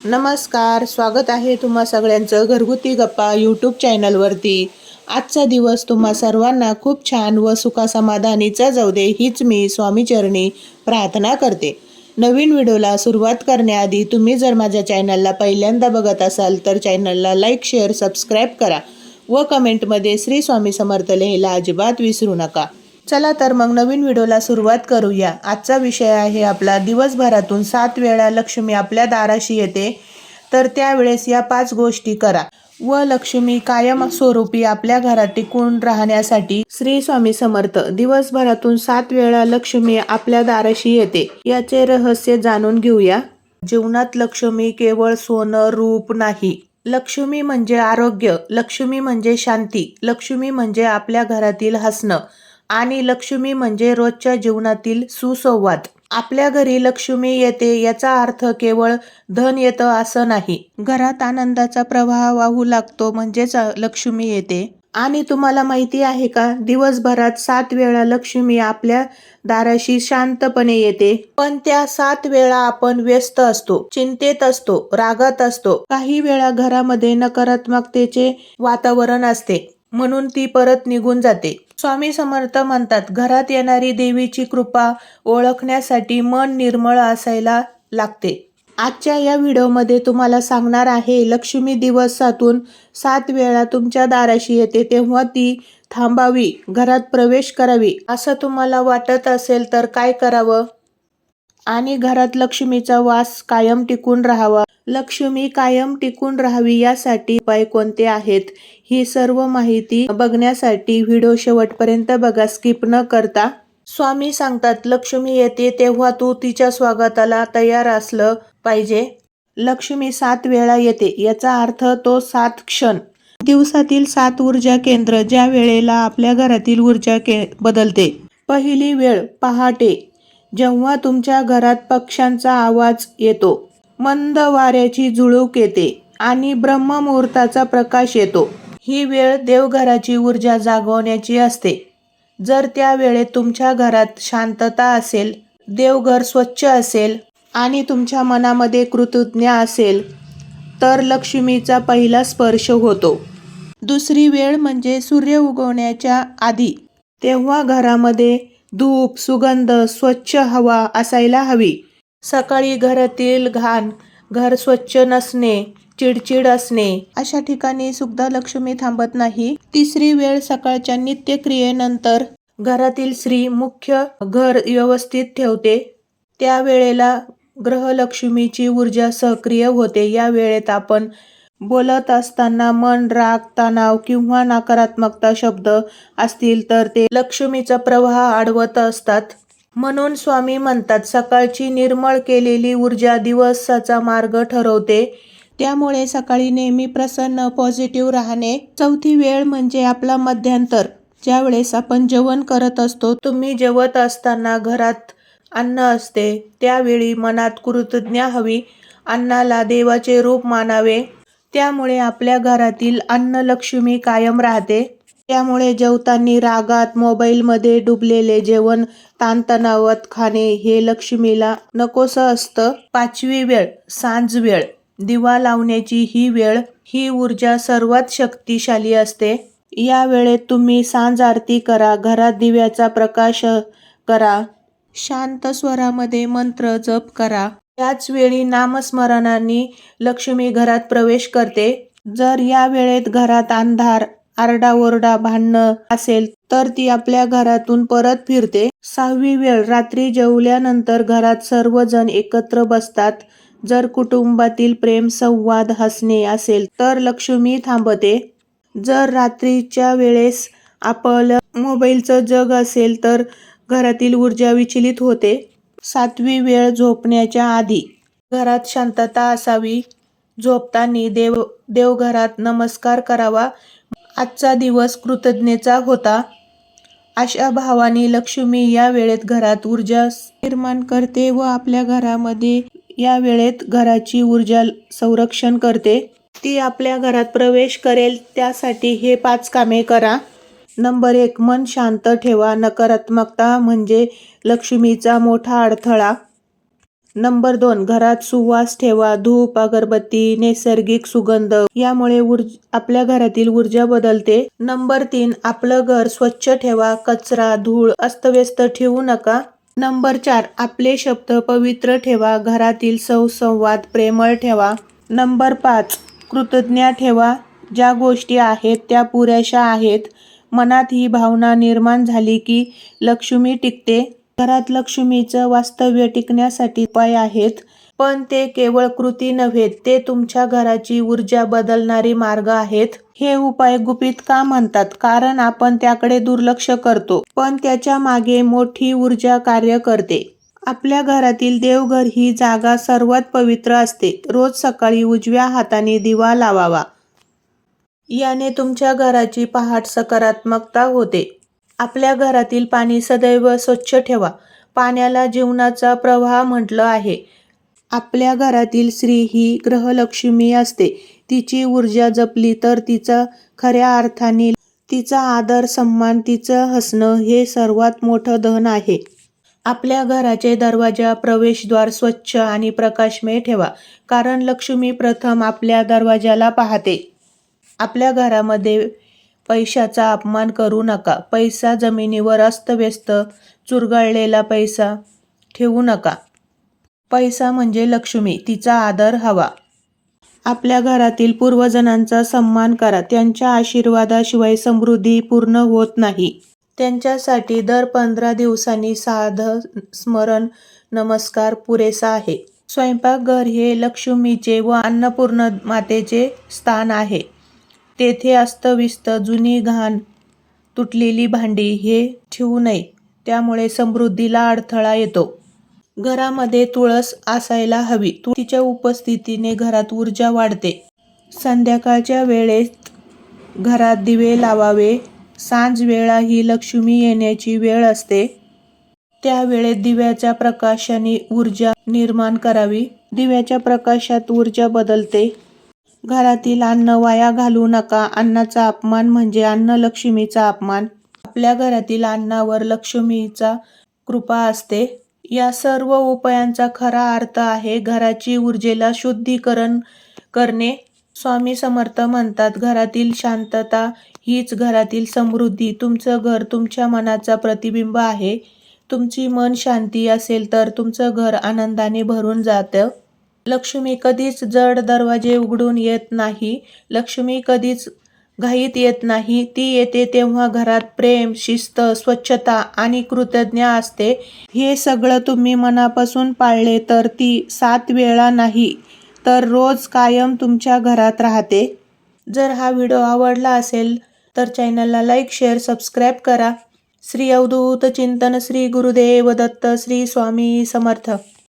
नमस्कार स्वागत आहे तुम्हा सगळ्यांचं घरगुती गप्पा यूट्यूब चॅनलवरती. आजचा दिवस तुम्हा सर्वांना खूप छान व सुखासमाधानीचा जाऊ दे हीच मी स्वामीचरणी प्रार्थना करते. नवीन व्हिडिओला सुरुवात करण्याआधी तुम्ही जर माझ्या चॅनलला पहिल्यांदा बघत असाल तर चॅनलला लाईक शेअर सबस्क्राईब करा व कमेंटमध्ये श्री स्वामी समर्थ लिहायला अजिबात विसरू नका. चला तर मग नवीन व्हिडिओला सुरुवात करूया. आजचा विषय आहे आपला. दिवसभरातून सात वेळा लक्ष्मी आपल्या दाराशी येते. तर त्यावेळेस या पाच गोष्टी करा. व लक्ष्मी कायम स्वरूपी आपल्या घरात टिकून राहण्यासाठी श्री स्वामी समर्थ. दिवसभरातून सात वेळा लक्ष्मी आपल्या दाराशी येते. याचे रहस्य जाणून घेऊया. जीवनात लक्ष्मी केवळ सोनं रूप नाही. लक्ष्मी म्हणजे आरोग्य. लक्ष्मी म्हणजे शांती. लक्ष्मी म्हणजे आपल्या घरातील हसणं. आणि लक्ष्मी म्हणजे रोजच्या जीवनातील सुसंवाद. आपल्या घरी लक्ष्मी येते याचा अर्थ केवळ धन येतं असं नाही. घरात आनंदाचा प्रवाह वाहू लागतो म्हणजेच लक्ष्मी येते. आणि तुम्हाला माहिती आहे का दिवसभरात सात वेळा लक्ष्मी आपल्या दाराशी शांतपणे येते. पण त्या सात वेळा आपण व्यस्त असतो चिंतेत असतो रागात असतो. काही वेळा घरामध्ये नकारात्मकतेचे वातावरण असते. म्हणून ती परत निघून जाते. स्वामी समर्थ म्हणतात घरात येणारी देवीची कृपा ओळखण्यासाठी मन निर्मळ असायला लागते. आजच्या या व्हिडिओमध्ये तुम्हाला सांगणार आहे लक्ष्मी दिवसातून सात वेळा तुमच्या दाराशी येते तेव्हा ती थांबावी घरात प्रवेश करावी. असं तुम्हाला वाटत असेल तर काय करावं? आणि घरात लक्ष्मीचा वास कायम टिकून राहावा. लक्ष्मी कायम टिकून राहावी यासाठी उपाय कोणते आहेत? ही सर्व माहिती बघण्यासाठी व्हिडिओ शेवटपर्यंत बघा. स्किप न करता. स्वामी सांगतात लक्ष्मी येते तेव्हा तू तिच्या स्वागताला तयार असलं पाहिजे. लक्ष्मी सात वेळा येते. याचा अर्थ तो सात क्षण. दिवसातील सात ऊर्जा केंद्र ज्या वेळेला आपल्या घरातील ऊर्जा के बदलते. पहिली वेळ पहाटे जेव्हा तुमच्या घरात पक्ष्यांचा आवाज येतो मंद वाऱ्याची झुळूक येते आणि ब्रह्ममुहूर्ताचा प्रकाश येतो. ही वेळ देवघराची ऊर्जा जागवण्याची असते. जर त्या वेळेत तुमच्या घरात शांतता असेल देवघर स्वच्छ असेल आणि तुमच्या मनामध्ये कृतज्ञ असेल तर लक्ष्मीचा पहिला स्पर्श होतो. दुसरी वेळ म्हणजे सूर्य उगवण्याच्या आधी. तेव्हा घरामध्ये धूप सुगंध स्वच्छ हवा असायला हवी. सकाळी घरातील घाण घर स्वच्छ नसणे चिडचिड असणे अशा ठिकाणी सुद्धा लक्ष्मी थांबत नाही. तिसरी वेळ सकाळच्या नित्यक्रियेनंतर घरातील स्त्री मुख्य घर व्यवस्थित ठेवते. त्या वेळेला ग्रहलक्ष्मीची ऊर्जा सक्रिय होते. या वेळेत आपण बोलत असताना मन राग तणाव किंवा नकारात्मकता शब्द असतील तर ते लक्ष्मीचा प्रवाह अडवत असतात. म्हणून स्वामी म्हणतात सकाळची निर्मळ केलेली ऊर्जा दिवसाचा मार्ग ठरवते. त्यामुळे सकाळी नेहमी प्रसन्न पॉझिटिव्ह राहणे चौथी वेळ म्हणजे आपला मध्यांतर. ज्यावेळेस आपण जेवण करत असतो तुम्ही जेवत असताना घरात अन्न असते. त्यावेळी मनात कृतज्ञा हवी. अन्नाला देवाचे रूप मानावे. त्यामुळे आपल्या घरातील अन्न लक्ष्मी कायम राहते. त्यामुळे जेवताना रागात मोबाईलमध्ये डुबलेले जेवण ताणतणावात खाणे हे लक्ष्मीला नकोसं असतं. पाचवी वेळ सांज वेळ. दिवा लावण्याची ही वेळ ही ऊर्जा सर्वात शक्तिशाली असते. या वेळेत तुम्ही सांज आरती करा घरात दिव्याचा प्रकाश करा शांत स्वरामध्ये मंत्र जप करा. त्याचवेळी नामस्मरणाने लक्ष्मी घरात प्रवेश करते. जर या वेळेत घरात अंधार आरडाओरडा भांडणं असेल तर ती आपल्या घरातून परत फिरते. सहावी वेळ रात्री जेवल्यानंतर घरात सर्वजण एकत्र बसतात. जर कुटुंबातील प्रेम संवाद हसणे असेल तर लक्ष्मी थांबते. जर रात्रीच्या वेळेस आपलं मोबाईलचं जग असेल तर घरातील ऊर्जा विचलित होते. सातवी वेळ झोपण्याच्या आधी घरात शांतता असावी. झोपताना देव देवघरात नमस्कार करावा. आजचा दिवस कृतज्ञेचा होता. अशा भावाने लक्ष्मी या वेळेत घरात ऊर्जा निर्माण करते व आपल्या घरामध्ये या वेळेत घराची ऊर्जा संरक्षण करते. ती आपल्या घरात प्रवेश करेल त्यासाठी हे पाच कामे करा. नंबर एक मन शांत ठेवा. नकारात्मकता म्हणजे लक्ष्मीचा मोठा अडथळा. नंबर दोन घरात सुवास ठेवा. धूप अगरबत्ती नैसर्गिक सुगंध यामुळे ऊर्ज आपल्या घरातील ऊर्जा बदलते. नंबर तीन आपलं घर स्वच्छ ठेवा. कचरा धूळ अस्तव्यस्त ठेवू नका. नंबर चार आपले शब्द पवित्र ठेवा. घरातील सौसंवाद प्रेमळ ठेवा. नंबर पाच कृतज्ञ ठेवा. ज्या गोष्टी आहेत त्या पुरेशा आहेत. मनात ही भावना निर्माण झाली की लक्ष्मी टिकते. घरात लक्ष्मीचं वास्तव्य टिकण्यासाठी उपाय आहेत पण ते केवळ कृती नव्हे ते तुमच्या घराची ऊर्जा बदलणारी मार्ग आहेत. हे उपाय गुपित का म्हणतात? कारण आपण त्याकडे दुर्लक्ष करतो पण त्याच्यामागे मोठी ऊर्जा कार्य करते. आपल्या घरातील देवघर ही जागा सर्वात पवित्र असते. रोज सकाळी उजव्या हाताने दिवा लावावा. याने तुमच्या घराची पहाट सकारात्मकता होते. आपल्या घरातील पाणी सदैव स्वच्छ ठेवा. पाण्याला जीवनाचा प्रवाह म्हटलं आहे. आपल्या घरातील स्त्री ही ग्रहलक्ष्मी असते. तिची ऊर्जा जपली तर तिचा खऱ्या अर्थाने तिचा आदर सन्मान तिचं हसणं हे सर्वात मोठं धन आहे. आपल्या घराचे दरवाजा प्रवेशद्वार स्वच्छ आणि प्रकाशमय ठेवा. कारण लक्ष्मी प्रथम आपल्या दरवाजाला पाहते. आपल्या घरामध्ये पैशाचा अपमान करू नका. पैसा जमिनीवर अस्तव्यस्त चुरगळलेला पैसा ठेवू नका. पैसा म्हणजे लक्ष्मी तिचा आदर हवा. आपल्या घरातील पूर्वजनांचा सन्मान करा. त्यांच्या आशीर्वादाशिवाय समृद्धी पूर्ण होत नाही. त्यांच्यासाठी दर पंधरा दिवसांनी साध स्मरण नमस्कार पुरेसा आहे. स्वयंपाकघर हे लक्ष्मीचे व अन्नपूर्ण मातेचे स्थान आहे. तेथे अस्तव्यस्त जुनी घाण तुटलेली भांडी हे ठेवू नये. त्यामुळे समृद्धीला अडथळा येतो. घरामध्ये तुळस असायला हवी. तुळशीच्या उपस्थितीने घरात ऊर्जा वाढते. संध्याकाळच्या वेळेत घरात दिवे लावावे. सांज वेळा ही लक्ष्मी येण्याची वेळ असते. त्यावेळेत दिव्याच्या प्रकाशाने ऊर्जा निर्माण करावी. दिव्याच्या प्रकाशात ऊर्जा बदलते. घरातील अन्न वाया घालू नका. अन्नाचा अपमान म्हणजे अन्न लक्ष्मीचा अपमान. आपल्या घरातील अन्नावर लक्ष्मीचा कृपा असते. या सर्व उपायांचा खरा अर्थ आहे घराची ऊर्जेला शुद्धीकरण करणे. स्वामी समर्थ म्हणतात घरातील शांतता हीच घरातील समृद्धी. तुमचं घर तुमच्या मनाचा प्रतिबिंब आहे. तुमची मन शांती असेल तर तुमचं घर आनंदाने भरून जातं. लक्ष्मी कधीच जड दरवाजे उघडून येत नाही. लक्ष्मी कधीच घाईत येत नाही. ती येते तेव्हा घरात प्रेम शिस्त स्वच्छता आणि कृतज्ञ असते. हे सगळं तुम्ही मनापासून पाळले तर ती सात वेळा नाही तर रोज कायम तुमच्या घरात राहते. जर हा व्हिडिओ आवडला असेल तर चॅनलला लाईक शेअर सबस्क्राईब करा. श्री अवधूत चिंतन श्री गुरुदेव दत्त श्री स्वामी समर्थ.